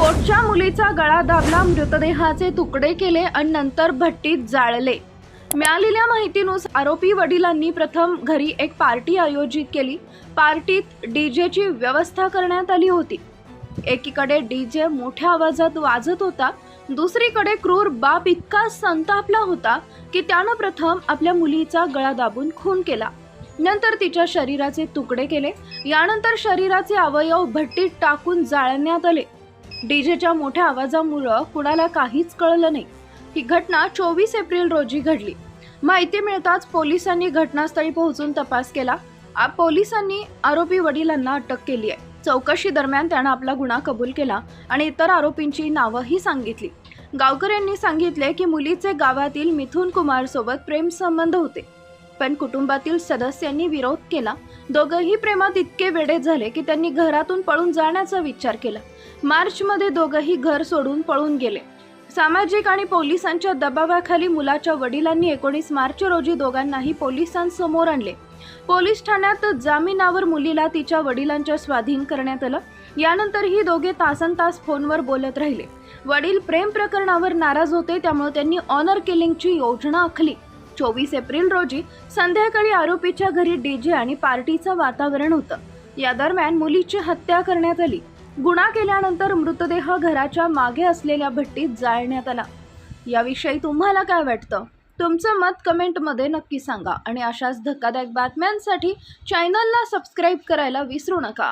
पोटच्या मुलीचा गळा दाबला मृतदेहाचे तुकडे केले आणि नंतर भट्टीत जाळले. मिळालेल्या माहितीनुसार आरोपी वडिलांनी प्रथम घरी एक पार्टी आयोजित केली. पार्टीत डीजेची व्यवस्था करण्यात आली होती. एकीकडे डीजे मोठ्या आवाजात वाजत होता दुसरीकडे क्रूर बाप इतका संतापला होता की त्यानं प्रथम आपल्या मुलीचा गळा दाबून खून केला. नंतर तिच्या शरीराचे तुकडे केले. यानंतर शरीराचे अवयव भट्टीत टाकून जाळण्यात आले. डीजेच्या मोठ्या आवाजामुळं कुणाला काहीच कळलं नाही. ही घटना चोवीस एप्रिल रोजी घडली. माहिती मिळताच पोलिसांनी घटनास्थळी पोहोचून तपास केला. पोलिसांनी आरोपी वडिलांना अटक केली आहे. चौकशी दरम्यान त्यानं आपला गुन्हा कबूल केला आणि इतर आरोपींची नावंही सांगितली. गावकऱ्यांनी सांगितले की मुलीचे गावातील मिथुन कुमार सोबत प्रेम संबंध होते. पण कुटुंबातील सदस्यांनी विरोध केला. दोघंही प्रेमात इतके वेडे झाले की त्यांनी घरातून पळून जाण्याचा विचार केला. मार्चमध्ये दोघंही घर सोडून पळून गेले. सामाजिक आणि पोलिसांच्या दबावाखाली मुलाच्या वडिलांनी एकोणीस मार्च रोजी दोघांनाही पोलिसांसमोर आणले. पोलीस ठाण्यात जामिनावर मुलीला तिच्या वडिलांच्या स्वाधीन करण्यात आलं. यानंतर ही दोघे तासन तास फोनवर बोलत राहिले. वडील प्रेम प्रकरणावर नाराज होते त्यामुळे त्यांनी ऑनर किलिंगची योजना आखली. चोवीस एप्रिल रोजी संध्याकाळी आरोपीच्या घरी डीजे आणि पार्टीचं वातावरण होतं. या दरम्यान मुलीची हत्या करण्यात आली. गुन्हा केल्यानंतर मृतदेह घराच्या मागे असलेल्या भट्टीत जाळण्यात आला. याविषयी तुम्हाला काय वाटतं? तुमचं मत कमेंटमध्ये नक्की सांगा आणि अशाच धक्कादायक बातम्यांसाठी चॅनलला सबस्क्राईब करायला विसरू नका.